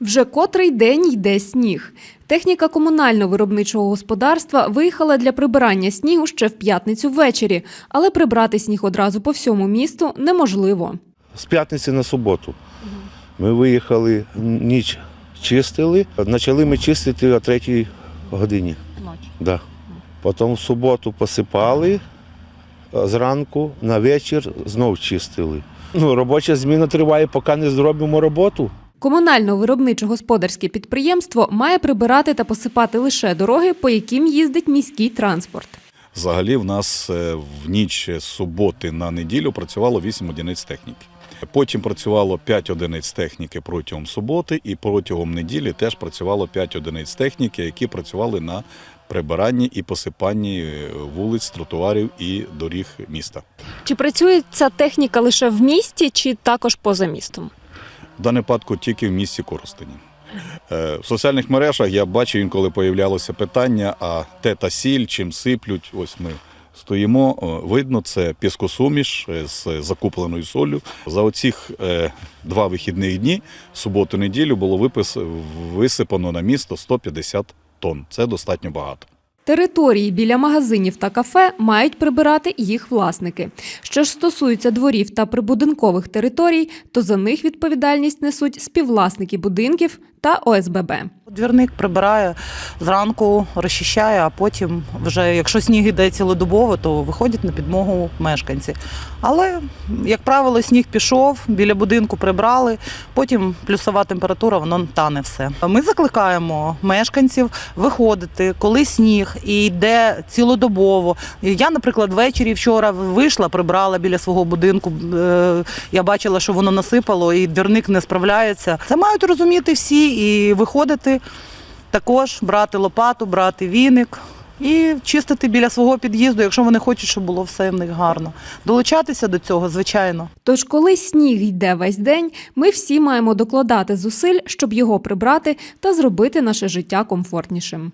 Вже котрий день йде сніг. Техніка комунально-виробничого господарства виїхала для прибирання снігу ще в п'ятницю ввечері, але прибрати сніг одразу по всьому місту неможливо. З п'ятниці на суботу. Ми виїхали, ніч чистили. Почали ми чистити о третій годині. Ночі. Да. Потім в суботу посипали зранку, на вечір знов чистили. Ну, робоча зміна триває, поки не зробимо роботу. Комунально-виробничо-господарське підприємство має прибирати та посипати лише дороги, по яким їздить міський транспорт. Взагалі, в нас е, в ніч з суботи на неділю працювало 8 одиниць техніки. Потім працювало 5 одиниць техніки протягом суботи, і протягом неділі теж працювало 5 одиниць техніки, які працювали на прибиранні і посипанні е, вулиць, тротуарів і доріг міста. Чи працює ця техніка лише в місті, чи також поза містом? В даному випадку тільки в місті Коростені. Е, В соціальних мережах я бачу інколи появлялося питання, а те та сіль, чим сиплють. Ось ми стоїмо. Видно, це піскосуміш е, з закупленою солью. За оцих е, два вихідних дні, суботу-неділю, було висипано на місто 150 тонн. Це достатньо багато. Території біля магазинів та кафе мають прибирати їх власники. Що ж стосується дворів та прибудинкових територій, то за них відповідальність несуть співвласники будинків та ОСББ. Двірник прибирає зранку, розчищає, а потім, вже якщо сніг іде цілодобово, то виходять на підмогу мешканці. Але, як правило, сніг пішов, біля будинку прибрали, потім плюсова температура, воно тане все. Ми закликаємо мешканців виходити, коли сніг і йде цілодобово. Я, наприклад, ввечері вчора вийшла, прибрала біля свого будинку. Е, Я бачила, що воно насипало, і двірник не справляється. Це мають розуміти всі і виходити також, брати лопату, брати віник. І чистити біля свого під'їзду, якщо вони хочуть, щоб було все в них гарно. Долучатися до цього, звичайно. Тож, коли сніг йде весь день, ми всі маємо докладати зусиль, щоб його прибрати та зробити наше життя комфортнішим.